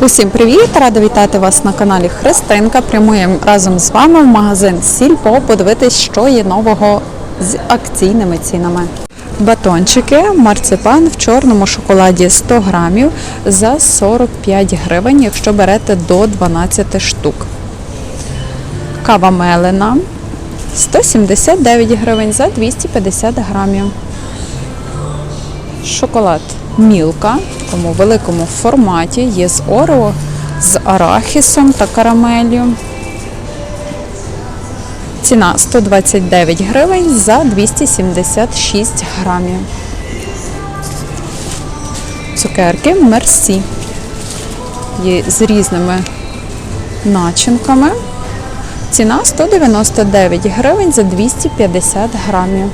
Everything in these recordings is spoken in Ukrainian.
Усім привіт! Рада вітати вас на каналі Христинка. Прямуємо разом з вами в магазин Сільпо подивитись, що є нового з акційними цінами. Батончики, марципан в чорному шоколаді 100 грамів за 45 гривень, якщо берете до 12 штук. Кава мелена 179 гривень за 250 грамів. Шоколад Мілка в такому великому форматі. Є з орео, з арахісом та карамелью. Ціна 129 гривень за 276 грамів. Цукерки Мерсі. Є з різними начинками. Ціна 199 гривень за 250 грамів.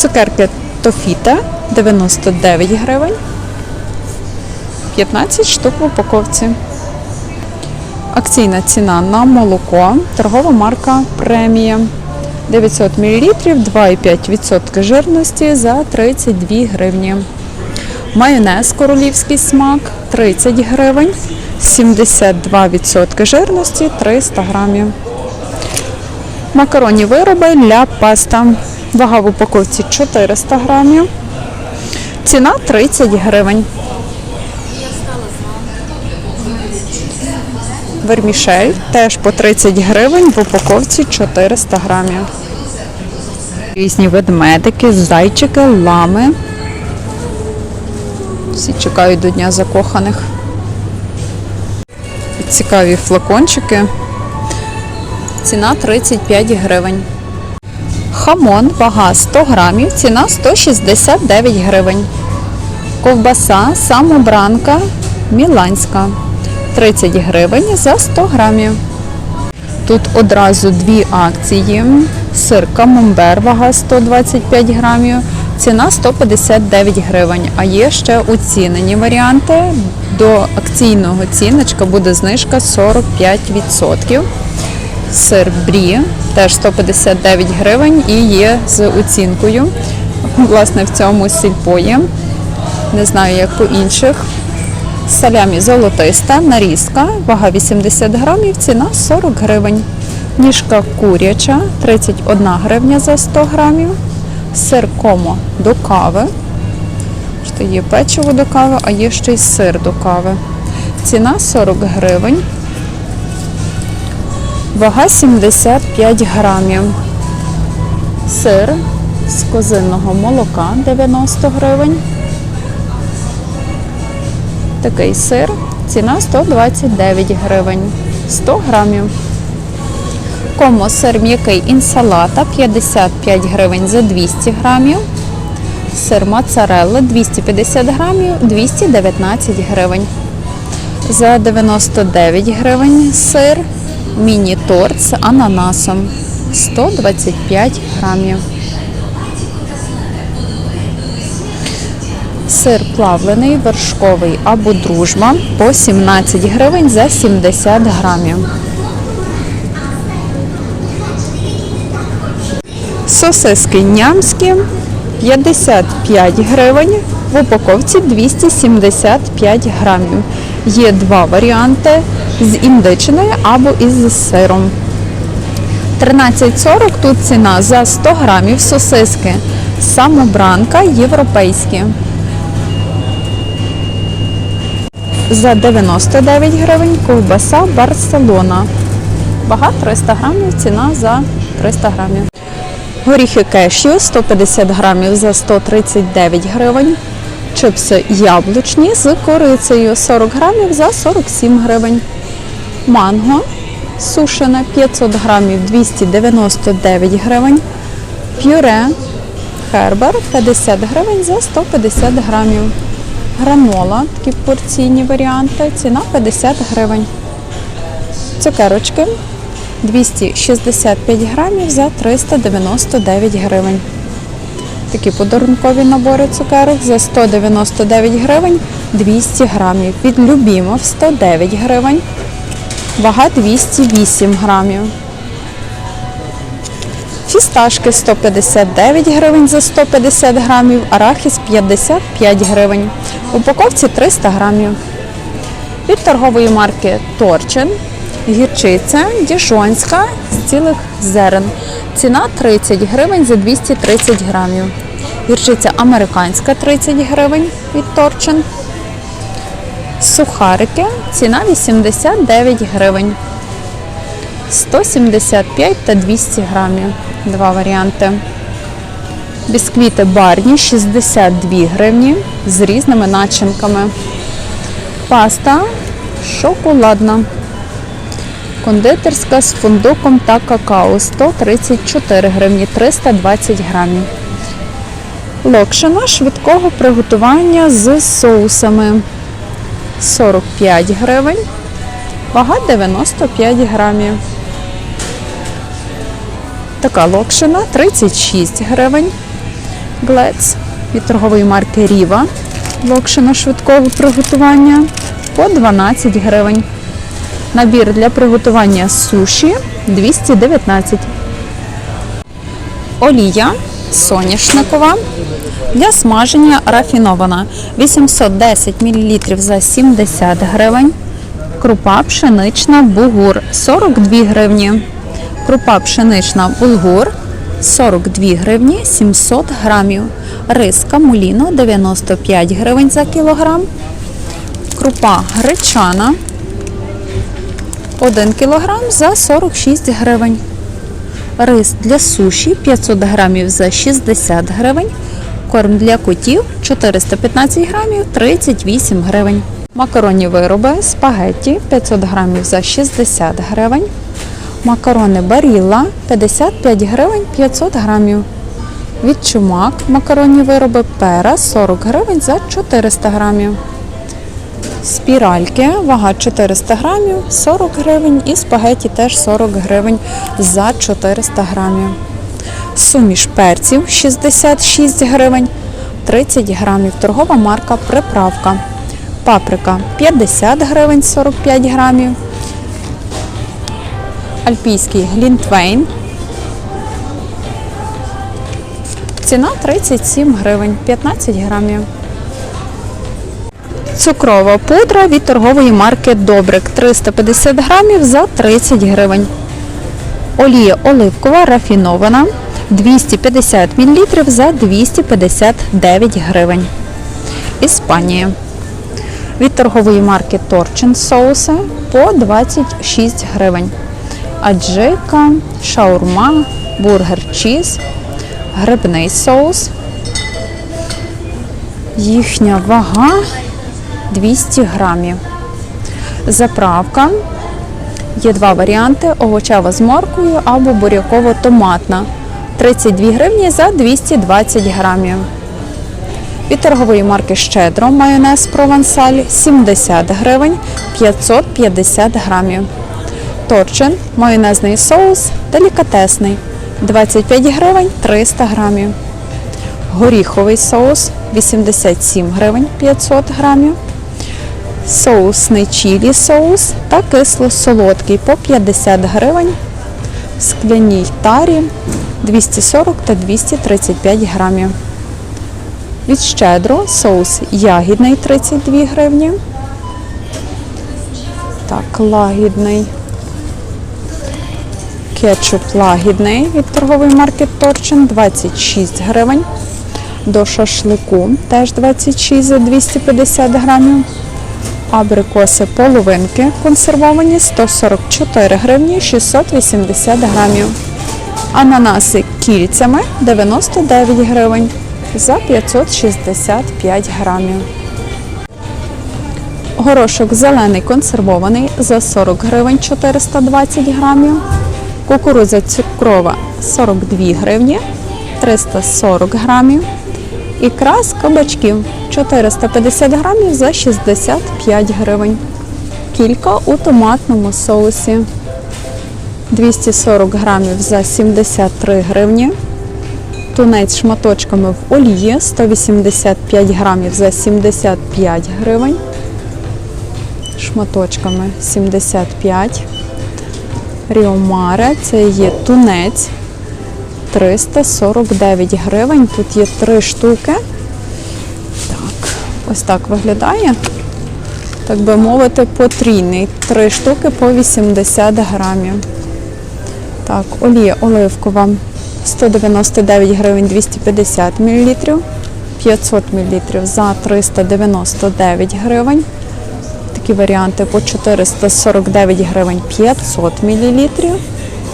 Цукерки Тофіта 99 гривень. 15 штук в упаковці. Акційна ціна на молоко. Торгова марка премія. 900 мл 2,5% жирності за 32 гривні. Майонез королівський смак 30 гривень. 72% жирності 300 грамів. Макаронні вироби для паста. Вага в упаковці 400 грамів. Ціна 30 гривень. Вермішель теж по 30 гривень, в упаковці 400 грамів. Різні ведмедики, зайчики, лами. Всі чекають до Дня закоханих. Цікаві флакончики. Ціна 35 гривень. Хамон, вага 100 грамів, ціна 169 гривень. Ковбаса самобранка міланська 30 гривень за 100 грамів. Тут одразу дві акції. Сир камамбер, вага 125 грамів, ціна 159 гривень. А є ще оцінені варіанти. До акційного ціночка буде знижка 45%. Сир брі теж 159 гривень і є з оцінкою. Власне, в цьому сільпо. Не знаю, як по інших. Салямі золотиста, нарізка, вага 80 грамів, ціна 40 гривень. Ніжка куряча 31 гривня за 100 грамів. Сир комо до кави. Є печиво до кави, а є ще й сир до кави. Ціна 40 гривень. Вага 75 грамів. Сир з козинного молока 90 гривень. Такий сир. Ціна 129 гривень. 100 грамів. Комо сир м'який інсалата 55 гривень за 200 грамів. Сир моцарелла 250 грамів 219 гривень. За 99 гривень сир міні-торт з ананасом 125 грамів. Сир плавлений, вершковий або дружба по 17 гривень за 70 грамів. Сосиски нямські 55 гривень, в упаковці 275 грамів. Є два варіанти з індичиною або із сиром. 13,40 тут ціна за 100 грамів сосиски. Самобранка європейські. За 99 гривень ковбаса Барселона. Вага 300 грамів, ціна за 300 грамів. Горіхи кешю 150 грамів за 139 гривень. Чипси яблучні з корицею 40 грамів за 47 гривень. Манго сушене 500 грамів 299 гривень. Пюре Хербер 50 гривень за 150 грамів. Гранола, такі порційні варіанти, ціна 50 гривень. Цукерочки 265 грамів за 399 гривень. Такі подарункові набори цукерок за 199 гривень 200 грамів. Від Любімов 109 гривень. Вага 208 грамів. Фісташки 159 гривень за 150 грамів, арахіс 55 гривень. Упаковці 300 грамів. Від торгової марки Торчин гірчиця діжонська з цілих зерен. Ціна 30 гривень за 230 грамів. Гірчиця американська 30 гривень від Торчин. Сухарики ціна 89 гривень. 175 та 200 грамів. Два варіанти. Бісквіти барні 62 гривні з різними начинками. Паста шоколадна. Кондитерська з фундуком та какао 134 гривні 320 грамів. Локшина швидкого приготування з соусами 45 гривень. Вага 95 грамів. Така локшина 36 гривень. Глец від торгової марки Ріва. Локшина швидкого приготування по 12 гривень. Набір для приготування суші 219. Олія соняшникова для смаження рафінована 810 мл за 70 гривень. Крупа пшенична бугур 42 гривні. Крупа пшенична булгур 42 гривні 700 грамів. Рис камуліно 95 гривень за кілограм. Крупа гречана 1 кілограм за 46 гривень. Рис для суші 500 грамів за 60 гривень. Корм для котів 415 грамів 38 гривень. Макаронні вироби спагетті 500 грамів за 60 гривень. Макарони Барілла 55 гривень 500 грамів. Відчумак макаронні вироби пера 40 гривень за 400 грамів. Спіральки, вага 400 грамів, 40 гривень і спагеті теж 40 гривень за 400 грамів. Суміш перців 66 гривень, 30 грамів. Торгова марка приправка. Паприка 50 гривень 45 грамів. Альпійський глінтвейн. Ціна 37 гривень, 15 грамів. Цукрова пудра від торгової марки Добрик 350 грамів за 30 гривень. Олія оливкова рафінована 250 мл за 259 гривень. Іспанія. Від торгової марки Торчин соуси по 26 гривень. Аджика, шаурма, бургер чіз, грибний соус. Їхня вага 200 грамів. Заправка. Є два варіанти: овочева з морквою або буряково-томатна. 32 гривні за 220 грамів. Від торгової марки Щедро майонез провансаль 70 гривень 550 грамів. Торчин майонезний соус делікатесний 25 гривень 300 грамів. Горіховий соус 87 гривень 500 грамів. Соусний чілі соус та кисло-солодкий по 50 гривень. В скляній тарі 240 та 235 грамів. Від щедро соус ягідний 32 гривні. Так, лагідний. Кетчуп лагідний від торгової марки Торчин 26 гривень. До шашлику теж 26 за 250 грамів. Абрикоси половинки консервовані 144 гривні 680 грамів. Ананаси кільцями 99 гривень за 565 грамів. Горошок зелений консервований за 40 гривень 420 грамів. Кукурудза цукрова 42 гривні 340 грамів. Ікра з кабачків 450 грамів за 65 гривень. Кілька у томатному соусі 240 грамів за 73 гривні. Тунець шматочками в олії 185 грамів за 75 гривень. Шматочками 75. Ріомаре це є тунець 349 гривень. Тут є три штуки. Так, Ось так виглядає. Так би мовити, потрійний. Три штуки по 80 грамів. Так, олія оливкова 199 гривень 250 мл. 500 мл за 399 гривень. Такі варіанти по 449 гривень 500 мл.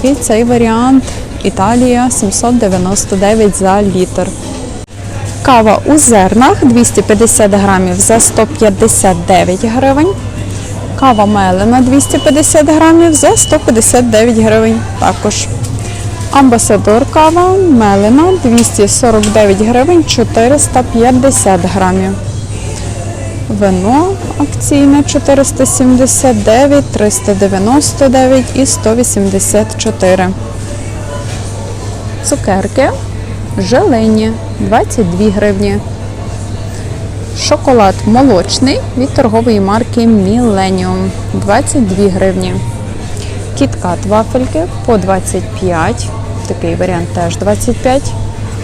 І цей варіант Італія 799 за літр. Кава у зернах 250 грамів за 159 гривень. Кава мелена 250 грамів за 159 гривень також. Амбасадор кава мелена 249 гривень 450 грамів. Вино акційне 479, 399 і 184. Цукерки желені 22 гривні. Шоколад молочний від торгової марки Millennium 22 гривні. Кіткат вафельки по 25. Такий варіант теж 25.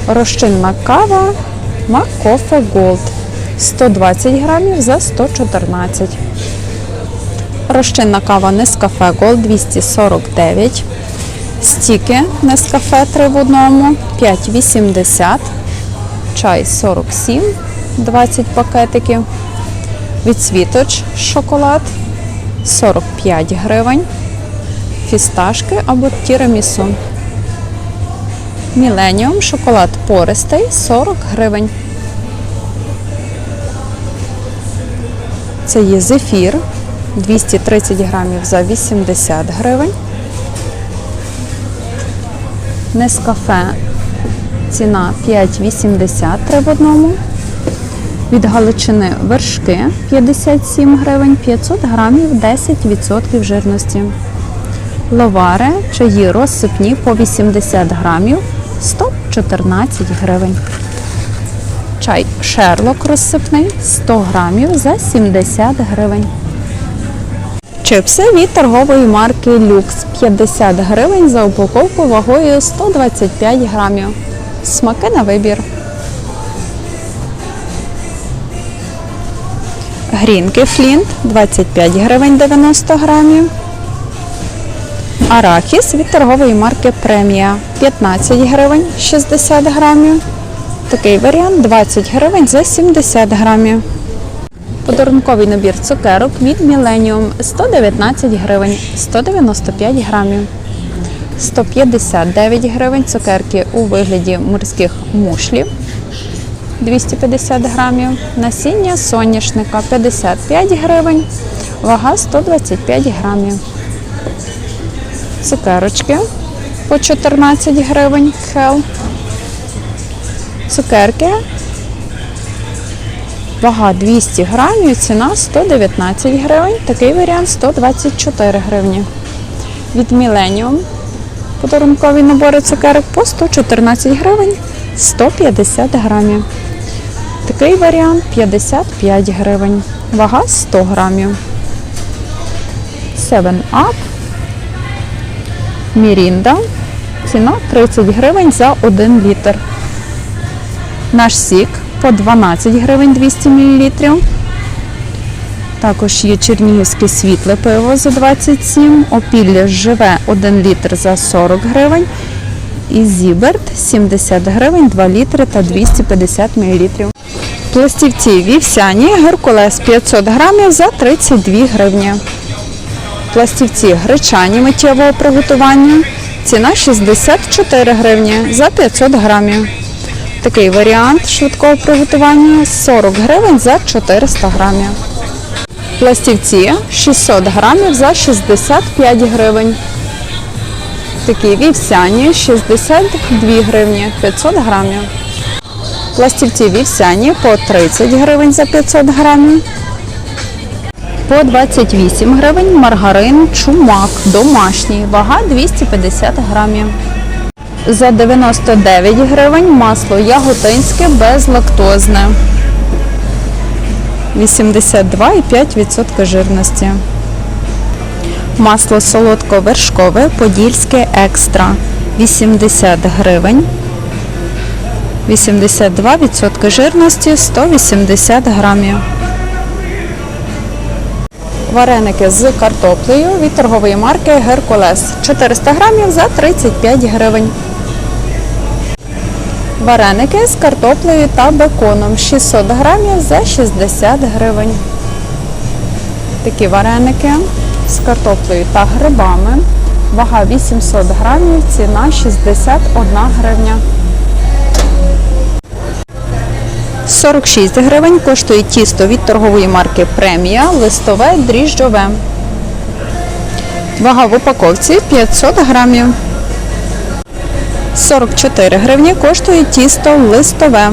Розчинна кава Макофе Gold 120 грамів за 114. Розчинна кава Нескафе Gold 249. Стіки Нескафе 3 в одному 5,80. Чай 47, 20 пакетиків. Відсвіточ шоколад 45 гривень. Фісташки або тірамісу. Міленіум шоколад пористий 40 гривень. Це є зефір 230 грамів за 80 гривень. Нескафе ціна 5,80 три в одному. Від Галичини вершки 57 гривень, 500 грамів 10% жирності. Ловари чаї розсипні по 80 грамів 114 гривень. Чай Шерлок розсипний 100 грамів за 70 гривень. Чипси від торгової марки Люкс 50 гривень за упаковку вагою 125 грамів. Смаки на вибір. Грінки Флінт 25 гривень 90 грамів. Арахіс від торгової марки Премія 15 гривень 60 грамів. Такий варіант 20 гривень за 70 грамів. Подарунковий набір цукерок від Millennium 119 гривень 195 грамів. 159 гривень цукерки у вигляді морських мушлів 250 грамів. Насіння соняшника 55 гривень, вага 125 грамів. Цукерочки по 14 гривень хел. Цукерки. Вага 200 грамів, ціна 119 гривень. Такий варіант 124 гривні. Від Millennium подарункові набори цукерок по 114 гривень 150 грамів. Такий варіант 55 гривень. Вага 100 грамів. 7 Up. Мірінда. Ціна 30 гривень за 1 літр. Наш сік по 12 гривень 200 мл. Також є чернігівське світле пиво за 27, опілля живе 1 літр за 40 гривень. І Зіберт 70 гривень, 2 літри та 250 мл. Пластівці вівсяні, Геркулес 500 грамів за 32 гривні. Пластівці гречані миттєвого приготування. Ціна 64 гривні за 500 грамів. Такий варіант швидкого приготування 40 гривень за 400 грамів. Пластівці 600 грамів за 65 гривень. Такі вівсяні 62 гривні 500 грамів. Пластівці вівсяні по 30 гривень за 500 грамів. По 28 гривень маргарин чумак домашній, вага 250 грамів. За 99 гривень масло яготинське безлактозне. 82,5% жирності. Масло солодко-вершкове подільське екстра 80 гривень. 82% жирності 180 грамів. Вареники з картоплею від торгової марки Геркулес 400 грамів за 35 гривень. Вареники з картоплею та беконом 600 грамів за 60 гривень. Такі вареники з картоплею та грибами. Вага 800 грамів, ціна 61 гривня. 46 гривень коштує тісто від торгової марки Премія, листове дріжджове. Вага в упаковці 500 грамів. 44 гривні коштує тісто листове.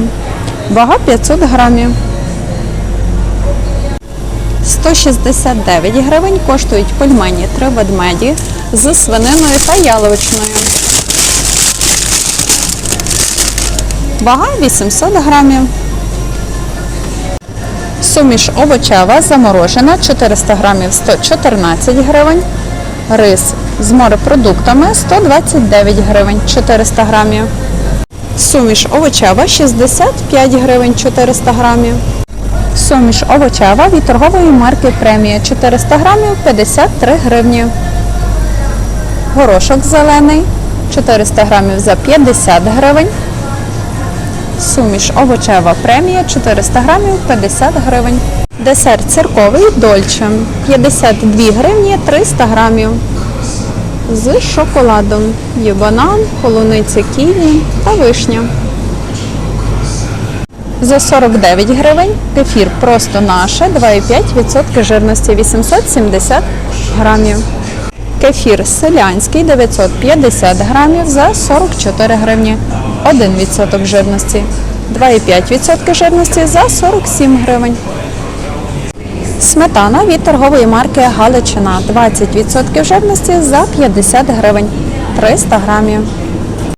Вага 500 грамів. 169 гривень коштують пельмені три ведмеді з свининою та яловичною. Вага 800 грамів. Суміш овочева заморожена 400 грамів 114 гривень. Рис з морепродуктами 129 гривень 400 грамів. Суміш овочева 65 гривень 400 грамів. Суміш овочева від торгової марки Премія 400 грамів 53 гривні. Горошок зелений 400 грамів за 50 гривень. Суміш овочева премія 400 грамів 50 гривень. Десерт цирковий дольче 52 гривні 300 грамів. З шоколадом. Є банан, полуниця ківі та вишня. За 49 гривень кефір просто наше 2,5% жирності 870 грамів. Кефір селянський 950 грамів за 44 гривні. 1% жирності. 2,5% жирності за 47 гривень. Сметана від торгової марки Галичина 20% жирності за 50 гривень. 300 грамів.